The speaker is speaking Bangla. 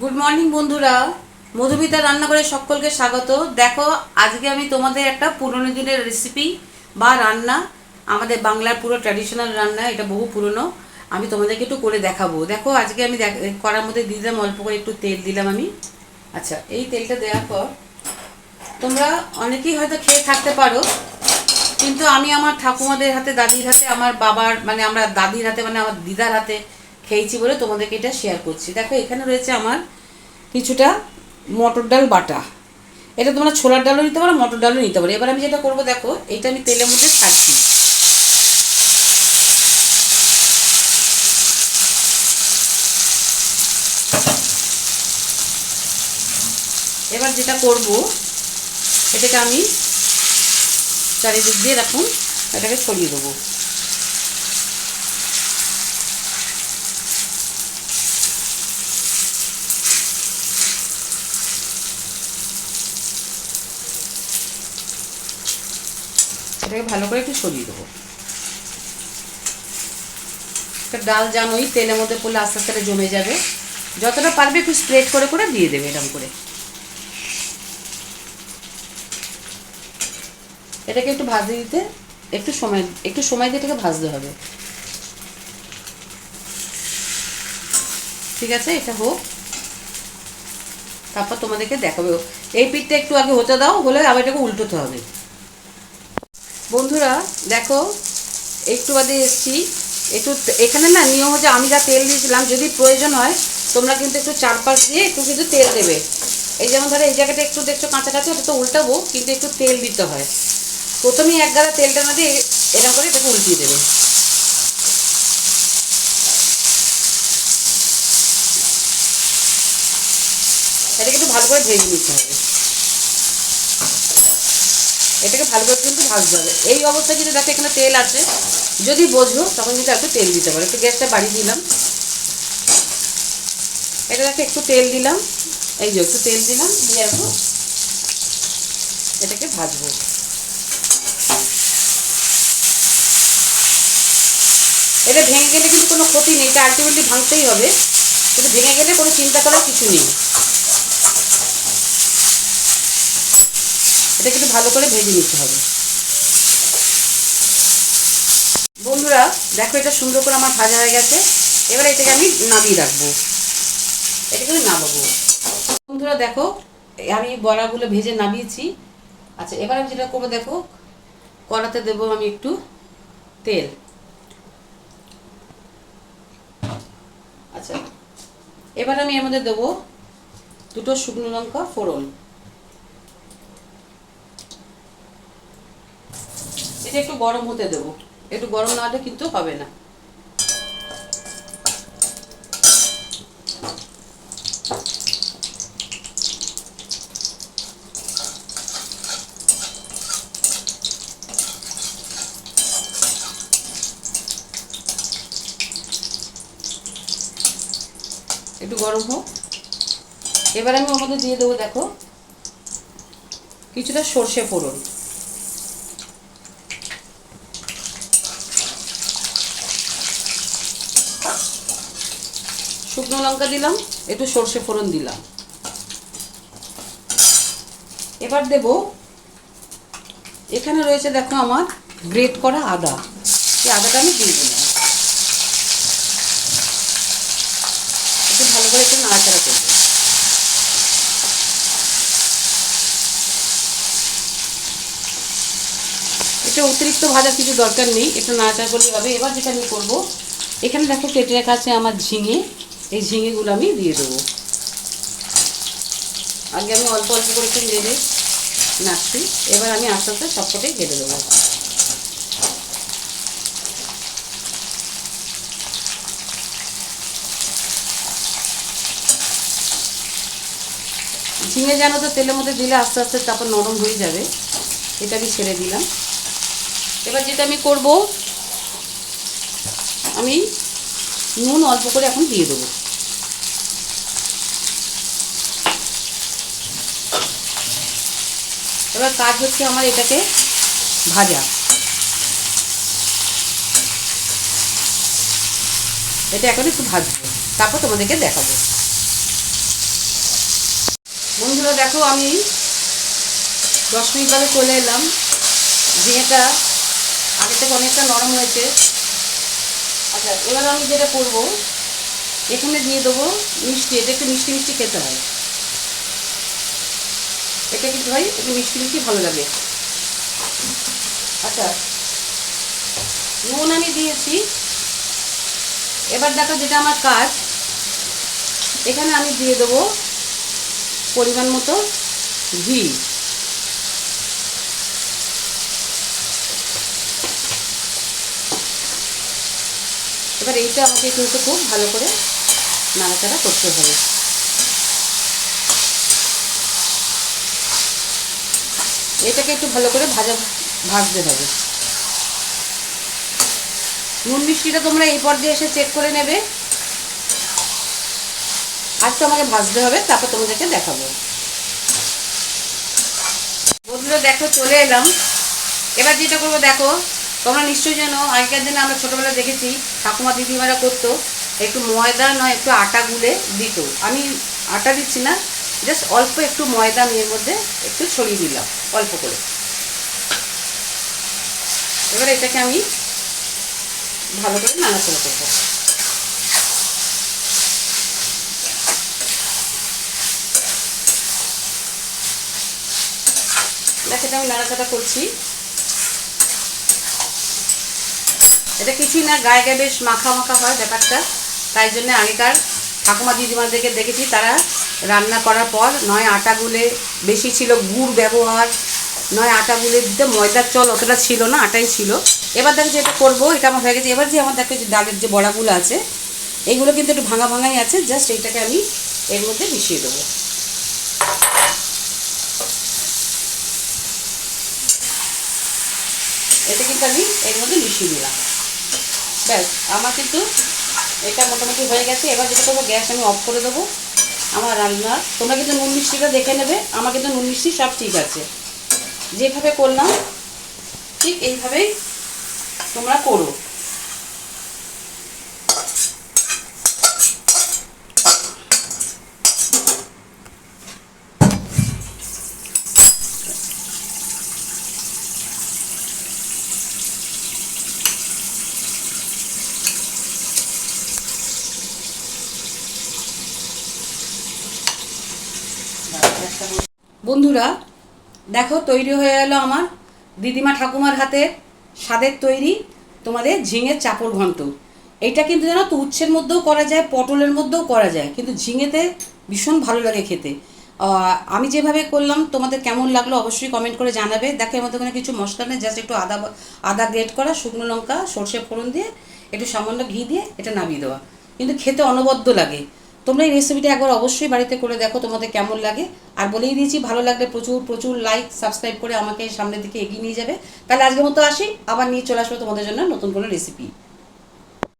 গুড মর্নিং বন্ধুরা। মধুমিতা রান্নাঘরে সকলকে স্বাগত। দেখো, আজকে আমি তোমাদের একটা পুরনো দিনের রেসিপি বা রান্না, আমাদের বাংলার পুরো ট্র্যাডিশনাল রান্না, এটা বহু পুরনো, আমি তোমাদেরকে একটু করে দেখাবো। দেখো, আজকে আমি করার মধ্যে দিলাম, অল্প করে একটু তেল দিলাম আমি। আচ্ছা এই তেলটা দেওয়ার পর তোমরা অনেকেই হয়তো খেয়ে থাকতে পারো, কিন্তু আমি আমার ঠাকুমাদের হাতে, দাদির হাতে, আমার বাবার মানে আমরা দাদির হাতে মানে আমার দিদার হাতে খেয়েছি বলে তোমাদেরকে এটা শেয়ার করছি। দেখো, এখানে রয়েছে আমার কিছুটা মটর ডাল বাটা। এটা তোমরা ছোলার ডালও নিতে পারো, মটর ডালও নিতে পারো। এবার আমি যেটা করব দেখো, এটা আমি তেলের মধ্যে ছাড়ছি। এবার যেটা করব এটাকে আমি চারিদিক দিয়ে রাখুন এটাকে ছড়িয়ে দেবো। এটাকে ভালো করে একটু সরিয়ে দেবো। ডাল জানোই তেলের মধ্যে পড়লে আস্তে আস্তে জমে যাবে। যতটা পারবে একটু স্প্রেড করে করে দিয়ে দেবে এরকম করে। এটাকে একটু ভাজতে দিতে একটু সময় একটু সময় দিয়ে এটাকে ভাজতে হবে। ঠিক আছে, এটা হোক। তারপর তোমাদেরকে দেখাবে। এই পিঠটা একটু আগে হতে দাও, হলে আবার এটাকে উল্টোতে হবে। বন্ধুরা, দেখো, একটু বাদে এসছি। একটু এখানে না নিয়ম হচ্ছে আমি যা তেল দিয়েছিলাম, যদি প্রয়োজন হয়, তোমরা কিন্তু একটু চারপাশ দিয়ে একটু কিন্তু তেল দেবে। এই যেমন ধরো, এই জায়গাটা একটু দেখছ কাঁচা কাঁচা, ওটা তো উল্টাবো, কিন্তু একটু তেল দিতে হয়। প্রথমেই এক গাদা তেলটা না দিয়ে এরকম করে এটাকে উল্টিয়ে দেবে। এটাকে একটু ভালো করে ভেজে নিতে হবে। এটাকে ভালো করে কিন্তু ভাজতে হবে। এই অবস্থায় যদি দেখো এখানে তেল আছে। যদি বোঝো, তখন কিন্তু একটু তেল দিতে পারো। একটু গ্যাসটা বাড়িয়ে দিলাম। এটা দেখো, একটু তেল দিলাম। এই যে একটু তেল দিলাম, দিয়ে এখন এটাকে ভাজবো। এটা ভেঙে গেলে কিন্তু কোনো ক্ষতি নেই, এটা আলটিমেটলি ভাঙতেই হবে। কিন্তু ভেঙে গেলে কোনো চিন্তা করার কিছু নেই। এটা কিন্তু ভালো করে ভেজে নিতে হবে। বন্ধুরা, দেখো এটা সুন্দর করে আমার ভাজা হয়ে গেছে। এবার এটাকে আমি নামিয়ে রাখব। এটাকে আমি নামাবো। বন্ধুরা, দেখো, আমি বড়াগুলো ভেজে নামিয়েছি। আচ্ছা এবার আমি যেটা করব, দেখো, কড়াতে দেবো আমি একটু তেল। আচ্ছা এবার আমি এর মধ্যে দেবো দুটো শুকনো লঙ্কা ফোড়ন। এটা একটু গরম হতে দেবো। একটু গরম না হলে কিন্তু হবে না। একটু গরম হোক। এবার আমি ওর মধ্যে দিয়ে দেবো, দেখো, কিছুটা সর্ষে ফোড়ন। শুকনো লঙ্কা দিলাম, একটু সর্ষে ফোড়ন দিলাম। এবার দেব, এখানে রয়েছে দেখো আমার গ্রেট করা আদা। এই আদাটা আমি দিয়ে দিলাম একটু ভালো করে একটু নাড়াচাড়া করব এটা অতিরিক্ত ভাজার কিছু দরকার নেই, একটু নাড়াচাড়া করলে হবে। এবার যেটা আমি করব, এখানে দেখো কেটে রাখা আছে আমার ঝিঙে। এই ঝিঙেগুলো আমি দিয়ে দেবো। আগে আমি অল্প অল্প করে একটু নেড়ে নাড়ছি। এবার আমি আস্তে আস্তে সবকটাই ঘেটে দেবো। ঝিঙে যেন তো, তেলের মধ্যে দিলে আস্তে আস্তে তারপর নরম হয়ে যাবে। এটা আমি ছেড়ে দিলাম। এবার যেটা আমি করব, আমি নুন অল্প করে এখন দিয়ে দেবো। এবার কাজ হচ্ছে আমার এটাকে ভাজা। এটা এখন একটু ভাজবো, তারপর তোমাদেরকে দেখাবো। বন্ধুরা, দেখো আমি দশ মিনিট বাদে চলে এলাম। ঝিঙেটা আগে থেকে অনেকটা নরম হয়েছে আচ্ছা এবার আমি যেটা করব, এখানে দিয়ে দেবো মিষ্টি, এটা একটু মিষ্টি মিষ্টি খেতে হয়। এটা কিন্তু ভাই, একটু মিষ্টি মিষ্টি ভালো লাগে। আচ্ছা নুন আমি দিয়েছি। এবার দেখো যেটা আমার কাজ, এখানে আমি দিয়ে দেবো পরিমাণ মতো ঘি। এবার এইটা আমাকে কিন্তু খুব ভালো করে নাড়াচাড়া করতে হবে। এটাকে একটু ভালো করে ভাজা ভাজতে হবে। নুন মিষ্টিটা তোমরা এই পর্যায়ে এসে চেক করে নেবে। আর তো আমাকে ভাজতে হবে, তারপর তোমাদেরকে দেখাবো। বন্ধুরা, দেখো, চলে এলাম। এবার যেটা করব, দেখো, তোমরা নিশ্চয়ই জানো, আগেকার দিনে আমরা ছোটোবেলা দেখেছি ঠাকুমা দিদিমারা করতো, একটু ময়দা নয়, একটু আটা গুলে দিত। আমি আটা দিচ্ছি না জাস্ট অল্প একটু ময়দা এর মধ্যে একটু ছড়িয়ে দিলাম, অল্প করে। এবার এটাকে আমি ভালো করে নাড়াচাড়া করব। দেখ আমি নাড়াচাড়া করছি। এটা কিছুই না, গায়ে গায়ে বেশ মাখা মাখা হয় ব্যাপারটা। তাই জন্য আগেকার ঠাকুমা দিদিমাদেরকে দেখেছি, তারা রান্না করার পর নয় আটা গুলে বেশি ছিল গুড় ব্যবহার, নয় আটা গুলে দিতে ময়দার চল অতটা ছিল না, আটাই ছিল। এবার দেখো যেটা করব, এটা আমার হয়ে গেছে। এবার যে আমার দেখো যে ডালের যে বড়াগুলো আছে, এইগুলো কিন্তু একটু ভাঙা ভাঙাই আছে, জাস্ট এইটাকে আমি এর মধ্যে মিশিয়ে দেবো। এটা কিন্তু আমি এর মধ্যে মিশিয়ে দিলাম। ব্যাস, আমার কিন্তু এটা মোটামুটি হয়ে গেছে। এবার যেটা করব, গ্যাস আমি অফ করে দেবো আমার রান্না। তোমরা কিন্তু নুন মিষ্টিটা দেখে নেবে, আমার কিন্তু নুন মিষ্টি সব ঠিক আছে। যেভাবে করলাম, ঠিক এইভাবেই তোমরা করো। বন্ধুরা, দেখো তৈরি হয়ে গেল আমার দিদিমা ঠাকুমার হাতের স্বাদের তৈরি তোমাদের ঝিঙের চাপড় ঘন্ট। এইটা কিন্তু জানো তো উচ্ছের মধ্যেও করা যায়, পটলের মধ্যেও করা যায়, কিন্তু ঝিঙেতে ভীষণ ভালো লাগে খেতে। আমি যেভাবে করলাম, তোমাদের কেমন লাগল অবশ্যই কমেন্ট করে জানাবে। দেখো এর মধ্যে কোনো কিছু মশলা নেই জাস্ট একটু আদা আদা গ্রেট করা, শুকনো লঙ্কা, সর্ষে ফোড়ন দিয়ে, একটু সামান্য ঘি দিয়ে এটা নামিয়ে দেওয়া। কিন্তু খেতে অনবদ্য লাগে। তোমরা এই রেসিপিটা একবার অবশ্যই বাড়িতে করে দেখো, তোমাদের কেমন লাগে। আর বলেই দিয়েছি, ভালো লাগলে প্রচুর প্রচুর লাইক সাবস্ক্রাইব করে আমাকে সামনের দিকে এগিয়ে নিয়ে যাবে। তাহলে আজকের মতো আসি, আবার নিয়ে চলে আসব তোমাদের জন্য নতুন কোনো রেসিপি